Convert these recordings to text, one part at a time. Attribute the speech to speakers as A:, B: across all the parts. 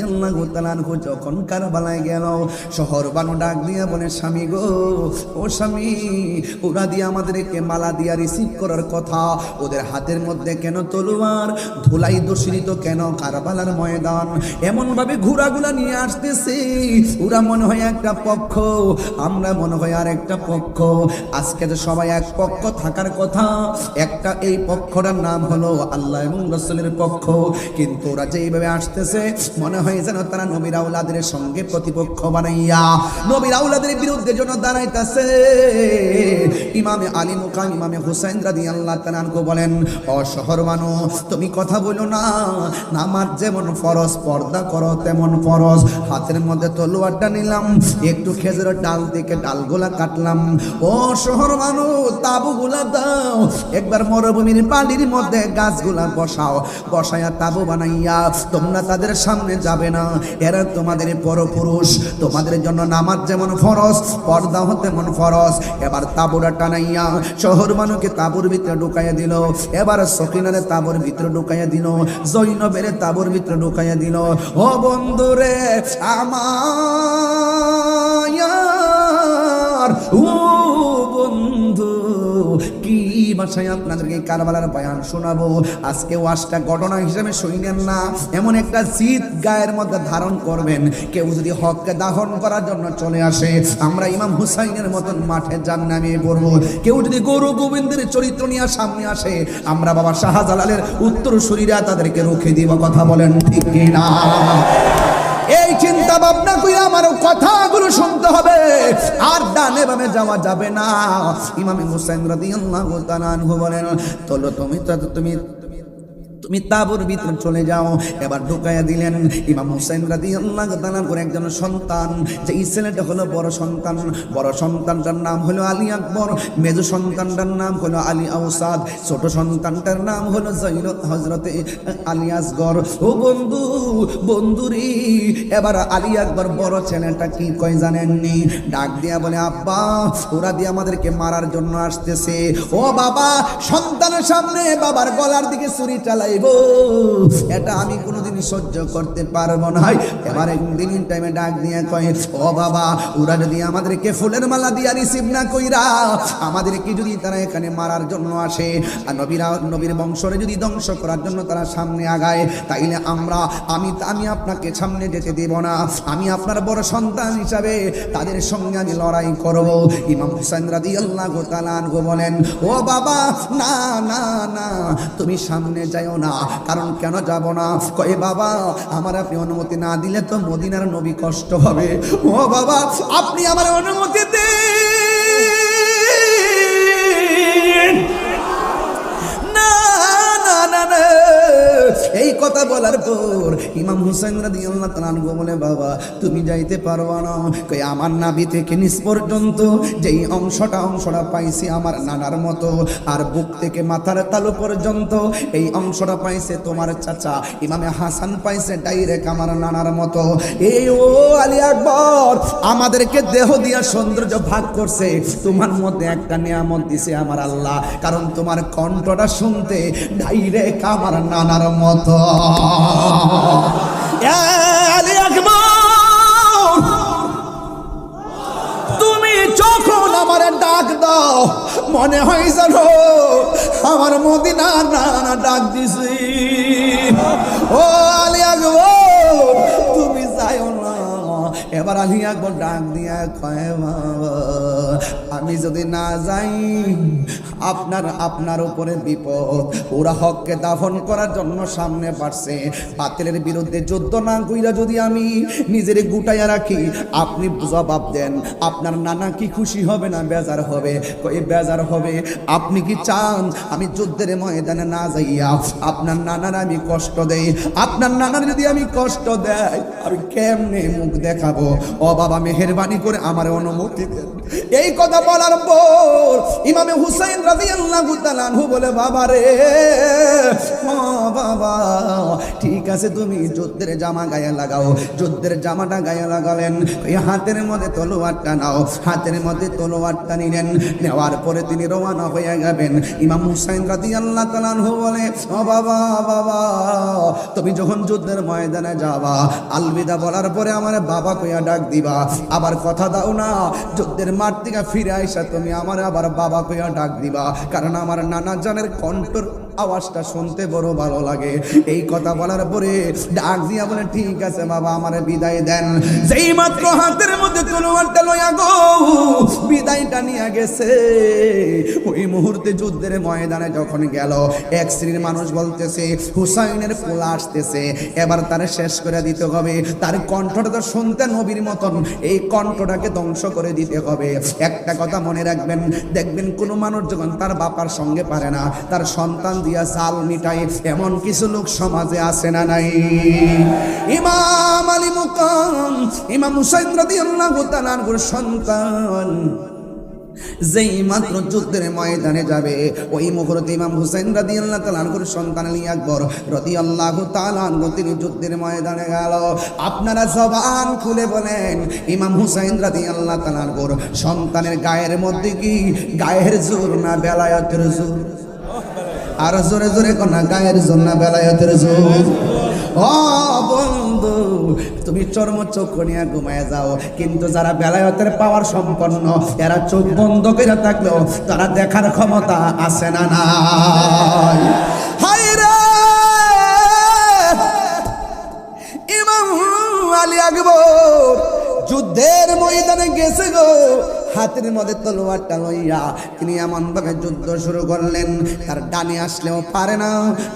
A: আনহু যখন কারবালায় গেল, শহর ডাক দিয়া বলে, স্বামী গো, ও স্বামী, ওরা দিয়ে আমাদেরকে মালা দিয়া রিসিভ করার কথা। ওদের হাতের মধ্যে কেন তলোয়ার? ধুলাই দূষিত কেন কারবালার ময়দান? ঘোড়াগুলা নিয়ে আসতেছে। ওরা মনে হয় একটা পক্ষ, আমরা মনে হয় আর একটা পক্ষ। আজকে তো সবাই এক পক্ষ থাকার কথা, একটা এই পক্ষটার নাম হলো আল্লাহ এবং রসুলের পক্ষ। কিন্তু ওরা যেইভাবে আসতেছে, মনে হয় যেন তারা নবীর আউলাদের সঙ্গে প্রতিপক্ষ বানাইয়া। নবীর আউলাদের বিরুদ্ধে জন্য দাঁড়াইতেছে। ইমামে আলী মুকাম, ইমামে হুসাইন রাদি আল্লাহ তালানকো বলেন, ও শহর মানুষ, তুমি কথা বলো না। নামাজ যেমন ফরজ, পর্দা করো তেমন ফরজ। হাতের মধ্যে তলোয়ারটা নিলাম, একটু খেজুরের ডাল থেকে ডালগুলা কাটলাম। ও শহর মানুষ, তাবুগুলা দাও। একবার মরুভূমির পানির মধ্যে গাছগুলা বসাও, বসায়া তাবু বানাইয়া তোমরা তাদের সামনে যাবে না। এরা তোমাদের পরপুরুষ। তোমাদের জন্য নামাজ যেমন ফরজ, পর্দা তেমন ফরজ। এবার তাবুরা টানাইয়া শহর মানুষকে তাবুর ভিতরে ঢুকাইয়া দিল। এবার সকিনারে তাবুর ভিতরে ঢুকাইয়া দিল। জৈনবের তাবুর ভিতরে ঢুকাইয়া দিল। ও বন্ধুরে আমার ভাষায় আপনাদেরকে কারবালার বয়ান শোনাবো। আজকে ওয়াজটা ঘটনা হিসেবে শুনেন না, এমন একটা জিত গায়ের মধ্যে ধারণ করবেন। কেউ যদি হককে দাহন করার জন্য চলে আসে, আমরা ইমাম হুসাইনের মতন মাঠে যান নামিয়ে পড়ব। কেউ যদি গরু গোবিন্দের চরিত্র নিয়ে সামনে আসে, আমরা বাবা শাহজালালের উত্তর শরীরা তাদেরকে রুখে দিব, কথা বলেন ঠিক না চিন্তা ভাবনা করে আমার কথাগুলো শুনতে হবে। আর ডানে বামে যাওয়া যাবে না। ইমামে হুসাইন রাদিয়াল্লাহু তাআলা বলেন, তলো তুমি তুমি তুমি তাবুর ভিতরে চলে যাও। এবার ঢুকাইয়া দিলেন ইমাম হুসাইন রাদি আল্লাহ করে একজন সন্তান। যে এই ছেলেটা হলো বড় সন্তান। বড় সন্তানটার নাম হলো আলী আকবর। মেজ সন্তানটার নাম হলো আলী আউসাদ ছোট সন্তানটার নাম হলো জৈন হজরতে আলী আসগর। ও বন্ধু, বন্ধুরি, এবার আলী আকবর বড় ছেলেটা কি কয় জানেননি? ডাক দিয়া বলে, আব্বা, ওরা দিয়ে আমাদেরকে মারার জন্য আসতেছে। ও বাবা, সন্তানের সামনে বাবার গলার দিকে ছুরি চালাইব এটা আমি কোনোদিন সহ্য করতে পারব না। এবার একদিন টাইমে ডাক দিয়ে কয়, ও বাবা, ওরা যদি আমাদেরকে ফুলের মালা দিয়া রিসিভ না কইরা আমাদেরকে যদি তারা এখানে মারার জন্য আসে, আর নবীরা, নবীর বংশরে যদি ধ্বংস করার জন্য তারা সামনে আগায়, তাইলে আমরা, আমি আমি আপনাকে সামনে যেতে দেব না। আমি আপনার বড় সন্তান হিসাবে তাদের সঙ্গে আমি লড়াই করব। ইমাম হুসাইন রাদি আল্লাহ বলেন, ও বাবা, না না না, তুমি সামনে যাইও না। কারণ কেন যাব না? কয়ে, বাবা, আমার আপনি অনুমতি না দিলে তো মদিনার নবী কষ্ট হবে। ও বাবা, আপনি আমার অনুমতি দিন। এই কথা বলার পর ইমাম হুসেন রাদি আল্লাহ তালানগো বলে, বাবা, তুমি যাইতে পারবা না। কই, আমার নাভি থেকে নিচ পর্যন্ত যেই অংশটা অংশটা পাইছি আমার নানার মতো। আর বুক থেকে মাথার তালু পর্যন্ত এই অংশটা পাইছে তোমার চাচা। ইমামে হাসান পাইছে ডাইরেক্ট আমার নানার মতো। এই ও আলী আকবর, আমাদেরকে দেহ দিয়া সৌন্দর্য ভাগ করছে। তোমার মধ্যে একটা নিয়ামত দিছে আমার আল্লাহ। কারণ তোমার কণ্ঠটা শুনতে ডাইরেক্ট আমার নানার মতো। তুমি যখন আমার ডাক দাও, মনে হয় জানো আমার মদিনা না না ডাক দিছি। ও আলী আকবর, তুমি যাইও না। এবার আলী আকবর ডাক দিয়া কয় আমি যদি না যাই আপনার আপনার উপরে বিপদ। ওরা হককে দাফন করার জন্য সামনে পারছে বাতিলের বিরুদ্ধে যুদ্ধ না কইরা যদি আমি নিজের গুটাইয়া রাখি, আপনি জবাব দেন, আপনার নানা কি খুশি হবে না বেজার হবে? কই বেজার হবে? আপনি কি চান আমি যুদ্ধের ময়দানে না যাইয়া আপনার নানার আমি কষ্ট দেই? আপনার নানার যদি আমি কষ্ট দেয় আমি কেমনে মুখ দেখাবো? ও বাবা, মেহেরবানি করে আমার অনুমতি দেন। এই কথা বলার পর ইমামে হুসাইন আনহু বলে, বাবা রে বাবা, ঠিক আছে তুমি যুদ্ধের জামা গায়ে লাগাও, যুদ্ধের জামাটা গায়ে লাগালেন হাতের মধ্যে তলোয়ারটা নাও, হাতের মধ্যে তলোয়ারটা নিলেন, নেওয়ার পরে তিনি রওনা হয়ে যাবেন ইমাম হুসাইন রাদিয়াল্লাহু তাআলা আনহু বলে, ও বাবা বাবা, তুমি যখন যুদ্ধের ময়দানে যাবা, আলবিদা বলার পরে আমার বাবা কইয়া ডাক দিবা, আবার কথা দাও না, যুদ্ধের মাঠ থেকে ফিরে আইসা তুমি আমার আবার বাবা কইয়া ডাক দিবা। কারণ আমার নানা জানের কণ্ঠর আওয়াজটা শুনতে বড় ভালো লাগে। এই কথা বলার পরে ডাক দিয়া বলে, ঠিক আছে বাবা, আমার বিদায় দেন। যেই মাত্র হাতের মধ্যে তলোয়ারটা লইয়া গো, বিদায়টা নিয়ে গেছে। ওই মুহূর্তে যুদ্ধের ময়দানে যখন গেল, এক শ্রেণির মানুষ বলতেছে, হুসাইনের পোলা আসতেছে। এবার তার শেষ করে দিতে হবে। তার কণ্ঠটা তো শুনতে নবীর মতন। এই কণ্ঠটাকে ধ্বংস করে দিতে হবে। একটা কথা মনে রাখবেন, দেখবেন কোনো মানুষ যখন তার বাপার সঙ্গে পারে না, তার সন্তান দিয়া চাল মিটাই এমন কিছু লোক সমাজে আছে না নাই? ইমাম আলী মুকাম ইমাম হুসাইন রাদিয়াল্লাহু তাআলার সন্তান, যেই মাত্র যুদ্ধের ময়দানে যাবে, ওই মুহূর্তে ইমাম হুসাইন রাদি আল্লাহ তালানগুর সন্তান আলী আকবর রদি আল্লাহ তালানগু তিনি যুদ্ধের ময়দানে গেল। আপনারা জবান খুলে বলেন, ইমাম হুসাইন রাদি আল্লাহ তালানগুর সন্তানের গায়ের মধ্যে কি? গায়ের জোর না বেলায়তের জোর? আর জোরে জোরে কোনা, গায়ের না বেলায়তের জোর। ও বন্ধু, তুমি চর্ম চোখ নিয়ে ঘুমায় যাও। কিন্তু যারা বেলায়তের পাওয়ার সম্পন্ন, এরা চোখ বন্ধ করে থাকলেও তারা দেখার ক্ষমতা আছে না নাই। আলী আকবর যুদ্ধের ময়দানে গেছে গো। হাতের মধ্যে তলোয়ারটা লইয়া তিনি এমনভাবে যুদ্ধ শুরু করলেন। তার ডানে আসলেও পারে না,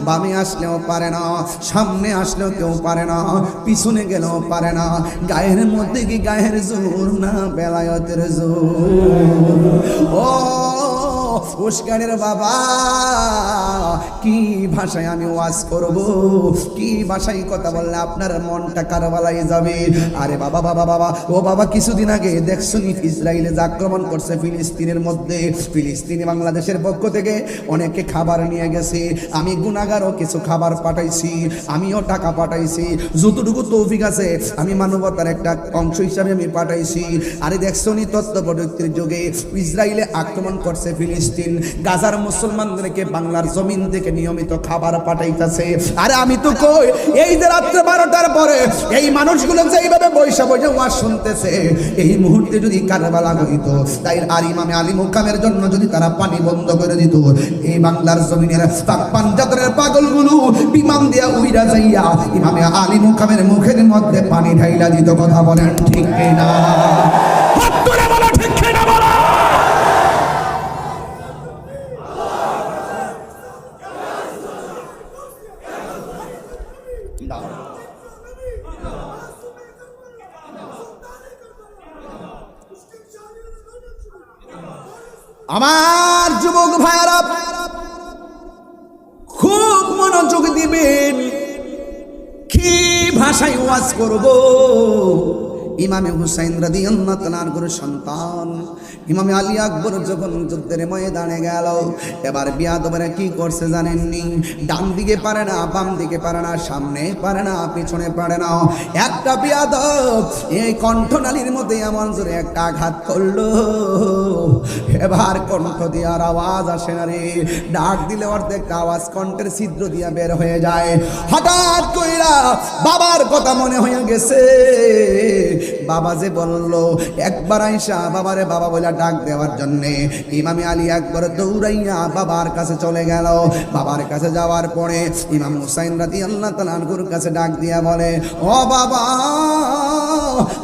A: বামে আসলেও পারে না, সামনে আসলেও কেউ পারে না, পিছনে গেলেও পারে না। গায়ের মধ্যে কি গায়ের জোর না বেলায়তের জোর? ও উস্কানের বাবা, কি ভাষায় আমি ওয়াজ করব? কি ভাষায় কথা বললে আপনার মনটা কারবালাই যাবে? আরে বাবা বাবা বাবা, ও বাবা, কিছুদিন আগে দেখছ ইসরায়েলে যে আক্রমণ করছে ফিলিস্তিনের মধ্যে? ফিলিস্তিনি বাংলাদেশের পক্ষ থেকে অনেকে খাবার নিয়ে গেছে। আমি গুণাগারও কিছু খাবার পাঠাইছি, আমিও টাকা পাঠাইছি। যতটুকু তৌফিক আছে, আমি মানবতার একটা অংশ হিসাবে আমি পাঠাইছি। আরে দেখছ নি প্রযুক্তির যুগে ইসরায়েলে আক্রমণ করছে ফিলিস্তিন গাজার মুসলমানদেরকে বাংলার জমিন থেকে নিয়মিত খাবার পাঠাইতেছে। আরে আমি তো কই, এই যে রাত্রে বারোটার পরে এই মানুষগুলো যে এইভাবে বৈশা বৈশা ওয়াজ শুনতেছে, এই মুহূর্তে যদি কারবালা হইতো তাই আর ইমামে আলী মুকামের জন্য যদি তারা পানি বন্ধ করে দিত, এই বাংলার জমিনের পাক পাঞ্জাতরের পাগলগুলো বিমান দিয়া উইরা যাইয়া ইমামে আলী মুকামের মুখের মধ্যে পানি ঢাইলা দিত, কথা বলেন ঠিক না
B: হাত তুলে বলো ঠিক কিনা বলো
A: আমার যুবক ভাইরা খুব মনোযোগ দিবেন। কি ভাষায় ওয়াজ করব? ইমামে হুসাইন রাদি গুরু সন্তান। ইমামে আলী আকবর যখন যুদ্ধের ময়দানে গেল, এবার বিয়াদবরা কি করছে জানেননি? ডান দিকে পারে না বাম দিকে পারে না, সামনে পারে না, পিছনে পারে না। একটা বিয়াদব এই কণ্ঠনালীর মধ্যে এমন জোরে একটা আঘাত করল। এবার কণ্ঠ দিয়ে আর আওয়াজ আসে না রে। ডাক দিলে অর্ধেক আওয়াজ কণ্ঠের ছিদ্র দিয়া বের হয়ে যায়। হঠাৎ কইরা বাবার কথা মনে হয়ে গেছে। বাবা যে বলল, একবার আইসা বাবারে বাবা বলে ডাক দেওয়ার জন্যে ইমামে আলী একবার দৌড়াইয়া বাবার কাছে চলে গেল। বাবার কাছে যাওয়ার পরে ইমাম হুসাইন রাতি আল্লাহ তালানকুর কাছে ডাক দিয়া বলে, ও বাবা,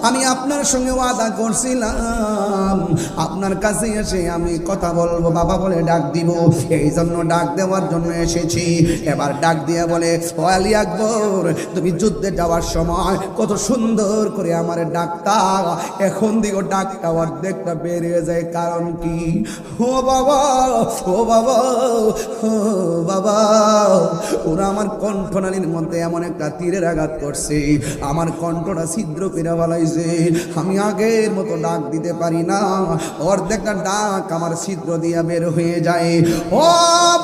A: আমি আপনার সঙ্গে ওয়াদা করছিলাম। আপনার কাছে এসে আমি কথা বলব, বাবা বলে ডাক দিব। এই জন্য ডাক দেওয়ার জন্য এসেছি। এবার ডাক দিয়ে বলে, ও আলী আকবর, তুমি যুদ্ধে যাওয়ার সময় কত সুন্দর করে আমার ডাকটা এখন দিকে ডাকটা অর্ধেকটা বেরিয়ে যায়, কারণ কি? ও বাবা ও বাবা ও বাবা। ওরা আমার কণ্ঠনালীর মধ্যে এমন একটা তীরের আঘাত করছে, আমার কণ্ঠটা ছিদ্র করে বলাইছে আমি আগের মতো ডাক দিতে পারি না। অর্ধেকটা ডাক আমার ছিদ্র দিয়া বের হয়ে যায়। ও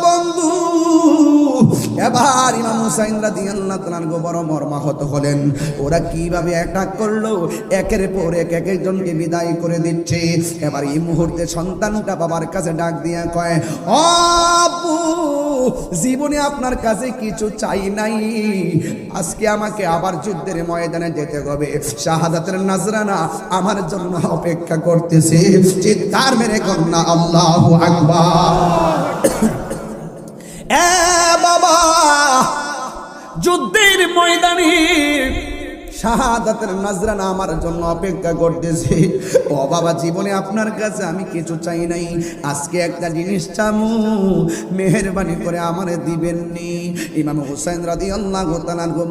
A: বন্ধু এবার ইমাম হুসাইন রাদিয়াল্লাহু তাআলা বড় মর্মাহত হলেন। ওরা কীভাবে অ্যাটাক করল? একের পর এক এক একজনকে বিদায় করে দিচ্ছে। এবার এই মুহূর্তে সন্তানটা বাবার কাছে ডাক দিয়া কয় আব্বু জীবনে আপনার কাছে কিছু চাই নাই। আজকে আমাকে আবার যুদ্ধের ময়দানে যেতে হবে। শাহাদাতের নাজরানা আমার জন্য অপেক্ষা করতেছে। চিৎকার মেরে কন্যা আল্লাহ আকবার। যুদ্ধের ময়দানে। শাহাদাতের নাজরানা আমার জন্য অপেক্ষা করতেছে। ও বাবা, জীবনে আপনার কাছে আমি কিছু চাই নাই। আজকে একটা জিনিস চামু। মেহরবানি করে আমারে দিবেননি। ইমাম হুসাইন রাদি আল্লাহ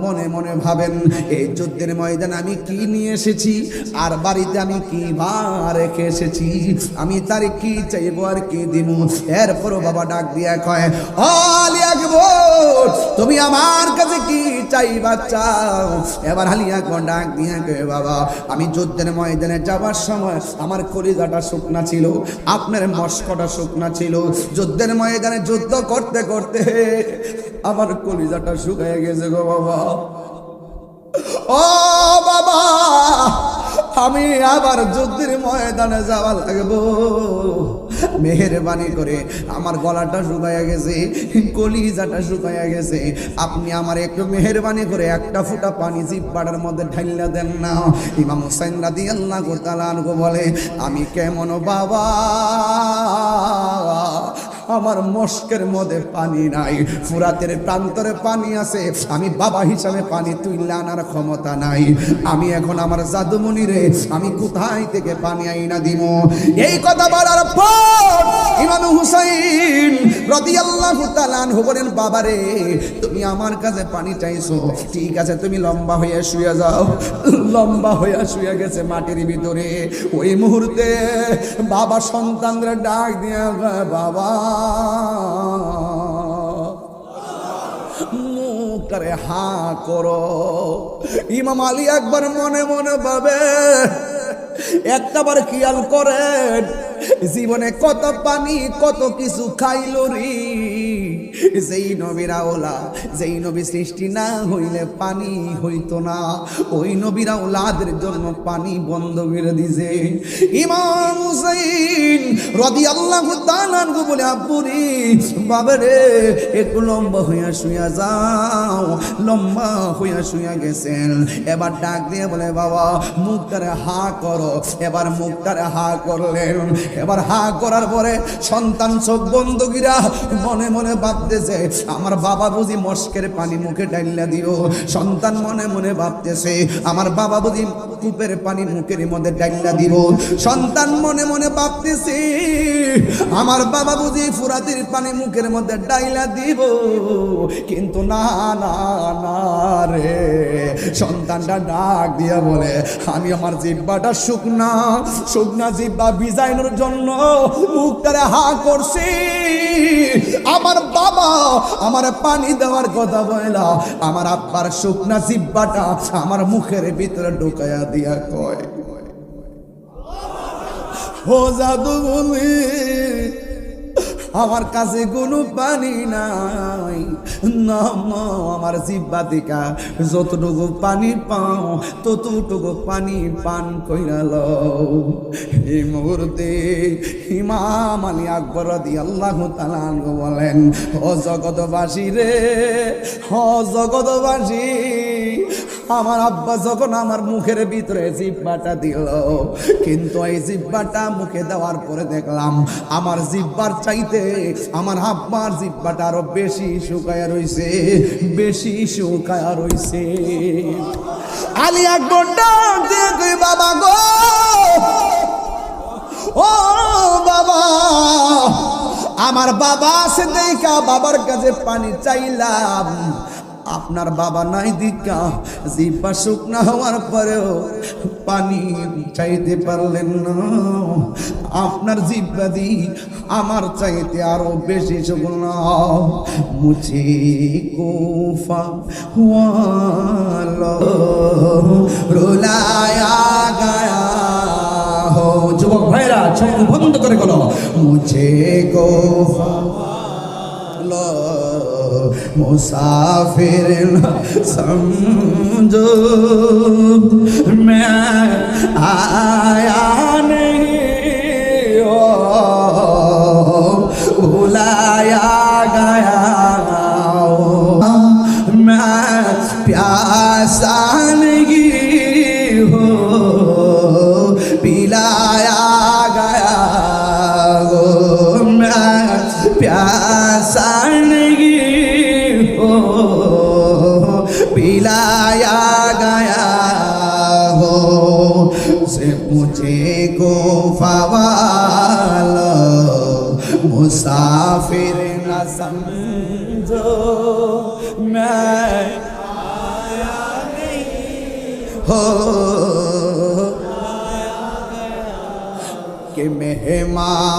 A: মনে মনে ভাবেন, এই যুদ্ধের ময়দানে আমি কি নিয়ে এসেছি? আর বাড়িতে আমি কি ভা রেখে এসেছি? আমি তার কি চাইব আর কি দিব এরপরও বাবা ডাক দিয়া কয়, আলি আকবর তুমি আমার কাছে কি চাইবা চাও? এবার হালিয়া ডাক দিয়া বাবা? আমি যুদ্ধের ময়দানে যাবার সময় আমার কলিজাটা শুকনা ছিল, আপনার মস্কটা শুকনা ছিল। যুদ্ধের ময়দানে যুদ্ধ করতে করতে আমার কলিজাটা শুকায় গেছে গো বাবা। ও বাবা, আমি আবার যুদ্ধের ময়দানে যাওয়া লাগবো। মেহরবানি করে আমার গলাটা শুকাইয়া গেছে, কলিজাটা শুকাইয়া গেছে। আপনি আমার একটু মেহরবানি করে একটা ফুটা পানি জিব্বাটার মধ্যে ঢাইলা দেন না। ইমাম হুসাইন রাদি আল্লাহ তালানগো বলে, আমি কেমন বাবা? আমার মস্কের মধ্যে পানি নাই। ফুরাতের প্রান্তরে পানি আছে। আমি বাবা হিসাবে পানি তুইলে আনার ক্ষমতা নাই। আমি এখন আমার জাদুমণি রে, আমি কোথায় থেকে পানি আইনা দিব? এই কথা বলার পর ইমাম হুসাইন রাদিয়াল্লাহু তাআলা আনহু বলেন, বাবা রে, তুমি আমার কাছে পানি চাইছো। ঠিক আছে, তুমি লম্বা হয়ে শুয়ে যাও। লম্বা হয়ে শুয়ে গেছে মাটির ভিতরে। ওই মুহূর্তে বাবা সন্তানরা ডাক দিয়া, বাবা মুখটারে হা করো। ইমাম আলী একবার মনে মনে ভাবে একটাবার খেয়াল করেন জীবনে কত পানি, কত কিছু খাইল রে। যেই নবীরা ওলা যেই নবী সৃষ্টি না হইলে পানি হইতো না। ওই নবীরা ওলাদের জন্য পানি বন্ধ করে দিছে। ইমাম হুসাইন রাদিয়াল্লাহু তাআলা আনহু বলে আব্বুরি বাবারে একটু লম্বা হইয়া শুইয়া যাও। লম্বা হইয়া শুইয়া গেছেন। এবার ডাক দিয়ে বলে, বাবা, মুখটারে হা করো। এবার মুখটারে হা করলেন। এবার হা করার পরে সন্তান চোখ বন্ধুকিরা মনে মনে ভাবতেছে, আমার বাবা বুঝি মস্কের পানি মুখে ডাইলা দিও সন্তান মনে মনে ভাবতেছে, আমার বাবা বুঝি কূপের পানি মুখের মধ্যে ডাইলা দিব। সন্তান মনে মনে ভাবতেছে, আমার বাবা বুঝি ফুরাতির পানি মুখের মধ্যে ডাইলা দিব। কিন্তু না না না রে, সন্তানটা ডাক দিয়া বলে, আমি আমার জিব্বাটা শুকনা শুকনা জিব্বা বিজাইনোর জন্য মুখটারে হা করছি। আমার বাবা আমার পানি দেওয়ার কথা বলা আমার আব্বার শুকনা জিব্বাটা আমার মুখের ভিতরে ঢুকাইয়া দিয়া কয়, ও জাদু বলি আমার কাছে কোনো পানি নাই। না আমার জিব্বা দিকা, যতটুকু পানি পাও, ততটুকু পানি পান কইরা লও। এই মুহূর্তে ইমাম আলী আকবর দি আল্লাহ বলেন, ও জগতবাসী রে, ও জগতবাসী আমার আব্বা যখন আমার মুখের ভিতরে জিব্বাটা দিল, কিন্তু এই জিব্বাটা মুখে দেওয়ার পরে দেখলাম আমার জিব্বার চাইতে আমার আব্বার জিব্বাটা আরও বেশি শুকায়া রইছে, বেশি শুকায়া রইছে। আলী আকবর ডাক বাবা গো, ও বাবা, আমার বাবা আছে দেখা, বাবার কাছে পানি চাইলাম। আপনার বাবা নাই দিকা জিব্বা শুকনা হওয়ার পরেও পানি চাইতে পারলেন না। আপনার জিব্বা দি আমার চাইতে আরও বেশি শুকনা মুছে কোফা রোলায়া গায়া যুবক ভাইরা চোখ বন্ধ করে গেল মুছে কোফা मुसाफिर न समझो मैं आया नहीं हो बुलाया गया हो मैं प्यासा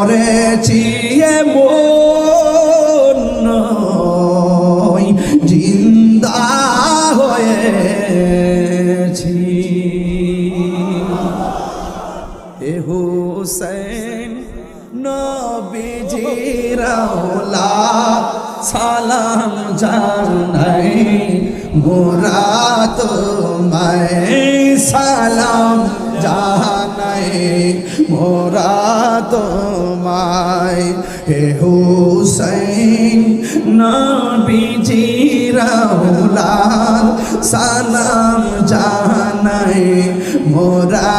A: মরেছি এমন জিন্দা হয়েছি। এ হুসেন নবীজিরাউলা সালাম জানাই মোরা তোমায় সালাম জানাই মোরা তোমায় হে হুসেন নবীজিরাউলা সালাম জানাই মোরা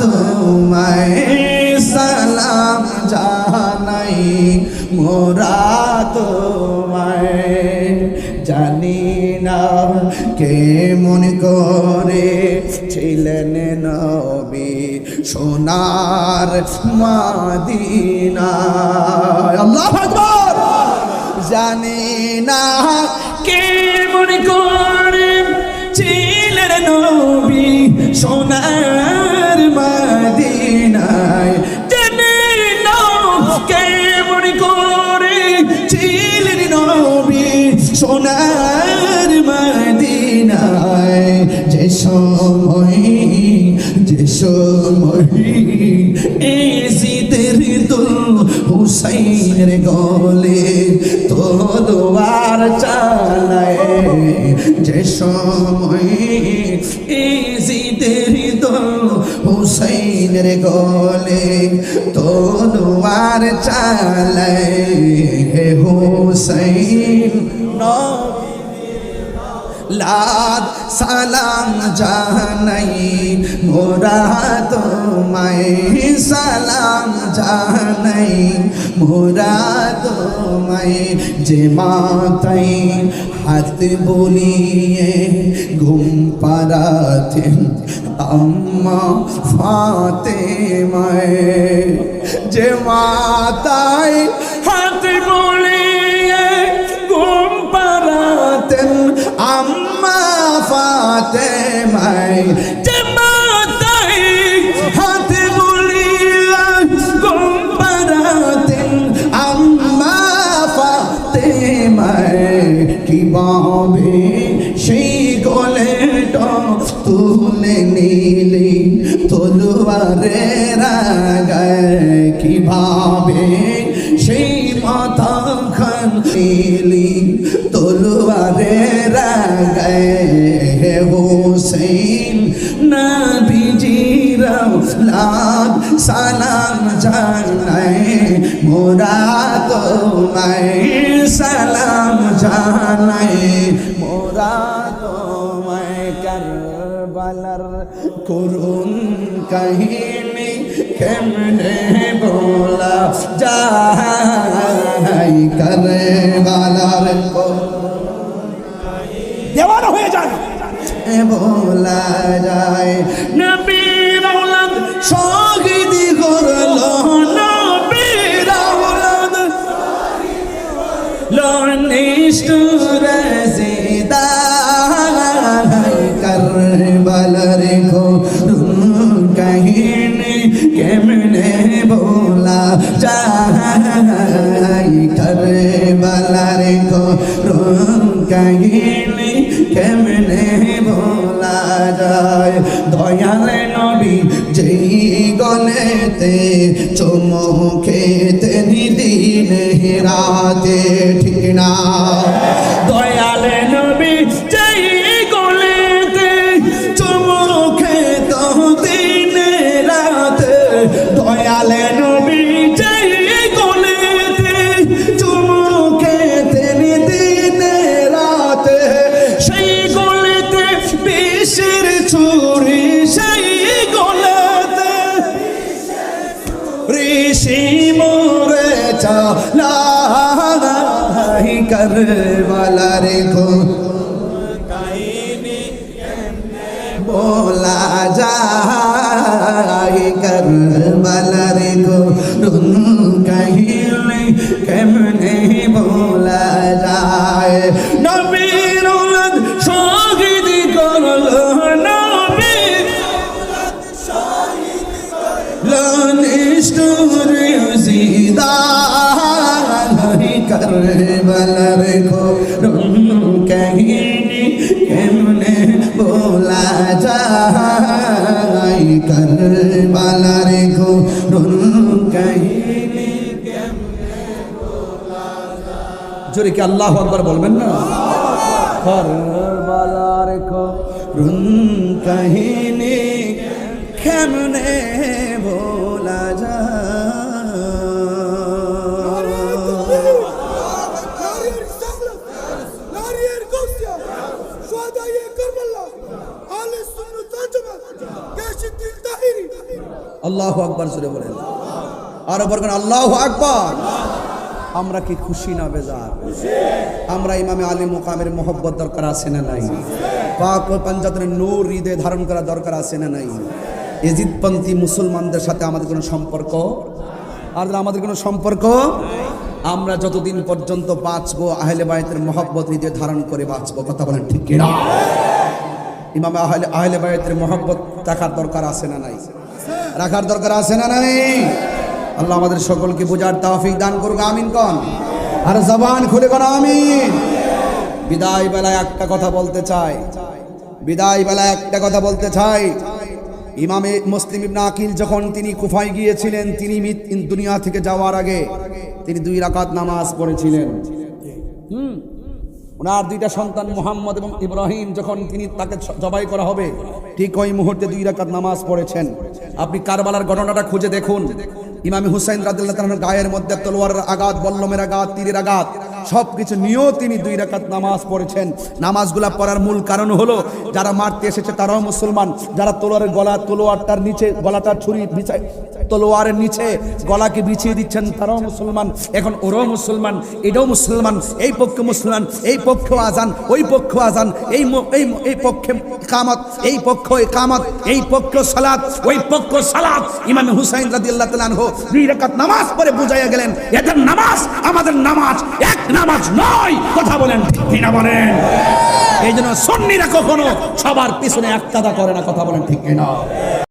A: তোমায়, সালাম জানাই মোরা তোমায়। জানি না কে মন করে ছিলেন সোনার মাদিনা। জানি না কে মনে করে ছিলেন নবী সোনার মদিনায়। জানি না কে মনে করে ছিলেন নবী সোনার মদিনায়। যে সময় যে সময় এই শীতের তুল হুসাইনের গলে তলোয়ার চালায়। যে সময় এই শীতের তুল হুসাইনের গলে তলোয়ার চালায়। হুসাইন, নবী লাদ, সালাম জানাই। মোরা তোমায় সালাম জানাই। মোরা তোমায় যে মাতাই হাত বলিয়ে ঘুম পাড়াতেন, আম্মা ফাতে মায় যে মাতাই হাত মায় কীভাবে সেই গলেটা তুলে নিলি তলোয়ারে রাগায়? কীভাবে সেই মাথা খান সালাম জানায় মোরা তোমায় সালাম জানাই মোরা তোমায় কারবালার করুন কাহিনী কেমনে বলা যাই কারবালার
B: দেওয়ানা হয়ে যান
A: বলা যায় আওলাদ শহীদ করল নবীর আওলাদ। লনিষ্ঠুর জিদাই কারবালার কেমনে বলা যায়? কারবালার করুন কাহিনী কেমনে বলা যায়? দয়ালে গলেতে চমকেতে দিন রাতে ঠিক ঋষি মোরে চালাই করবালা রেখো বলা যায় করবালা রেখো কাহিনী কেমনে বলা যায়? যায় করবালা রে গো কাহিনী জোরে কি আল্লাহ আকবার বলবেন না? করবালা রে গো কাহিনী কেমনে বলা যায়? আল্লাহ আকবার জোরে বলেন। আরও বলবেন আল্লাহ আকবার। আমরা কি খুশি না বেজার? আমরা ইমামে আলী মোকামের মোহব্বত দরকার আছে না নাই? পাক ও পাঞ্জাতের নূর হৃদয়ে ধারণ করা দরকার আছে না নাই? এজিদপন্থী মুসলমানদের সাথে আমাদের কোনো সম্পর্ক? আর আমাদের কোনো সম্পর্ক? আমরা যতদিন পর্যন্ত বাঁচবো, আহলে বায়তের মহব্বত হৃদয়ে ধারণ করে বাঁচবো। কথা বলেন ঠিক কিনা? ইমামে আহলে আহলে বায়তের মহব্বত রাখার দরকার আছে না নাই? রাখার দরকার আছে না নাই? আল্লাহ আমাদের সকলকে বোঝার তাওফিক দান করুক, আমিন কন। আর জবান খুলে কোন, আমিন। বিদায় বেলায় একটা কথা বলতে চাই। বিদায় বেলায় একটা কথা বলতে চাই। ইমামে মুসলিম ইবনে আকিল যখন তিনি কুফায় গিয়েছিলেন, তিনি দুনিয়া থেকে যাওয়ার আগে তিনি দুই রাকাত নামাজ পড়েছিলেন। ওনার দুইটা সন্তান মোহাম্মদ এবং ইব্রাহিম, যখন তিনি তাকে জবাই করা হবে, ঠিক ওই মুহূর্তে দুই রাকাত নামাজ পড়েছেন। আপনি কারবালার ঘটনাটা খুঁজে দেখুন। ইমামি হুসাইন রাদিল্লাহ গায়ের মধ্যে তলোয়ারের আঘাত, বল্লমের আঘাত, তীরের আঘাত সব কিছু নিয়েও তিনি দুই রাকাত নামাজ পড়েছেন। নামাজগুলা পড়ার মূল কারণ হলো, যারা মারতে এসেছে তারাও মুসলমান, যারা তলোয়ারের গলা, তলোয়ারটার নিচে, গলাটার ছুরি, বিছায় তলোয়ারের নিচে গলাকে বিছিয়ে দিচ্ছেন। তারাও মুসলমান, এখন ওরাও মুসলমান, এটাও মুসলমান, এই পক্ষে মুসলমান, এই পক্ষ আজান, ওই পক্ষ আজান, এই এই পক্ষে কামত এই পক্ষ কামত এই পক্ষ সালাত, ওই পক্ষ সালাত। ইমাম হুসাইন রাদিয়াল্লাহু তাআলা আনহু দুই রাকাত নামাজ পরে বুঝাইয়া গেলেন, এদের নামাজ আমাদের নামাজ, এক নামাজ নয়। কথা বলেন কিনা বলেন? এই জন্য সন্নিরা কখনো সবার পিছনে একতাদা করে না, কথা বলেন ঠিক কিনা?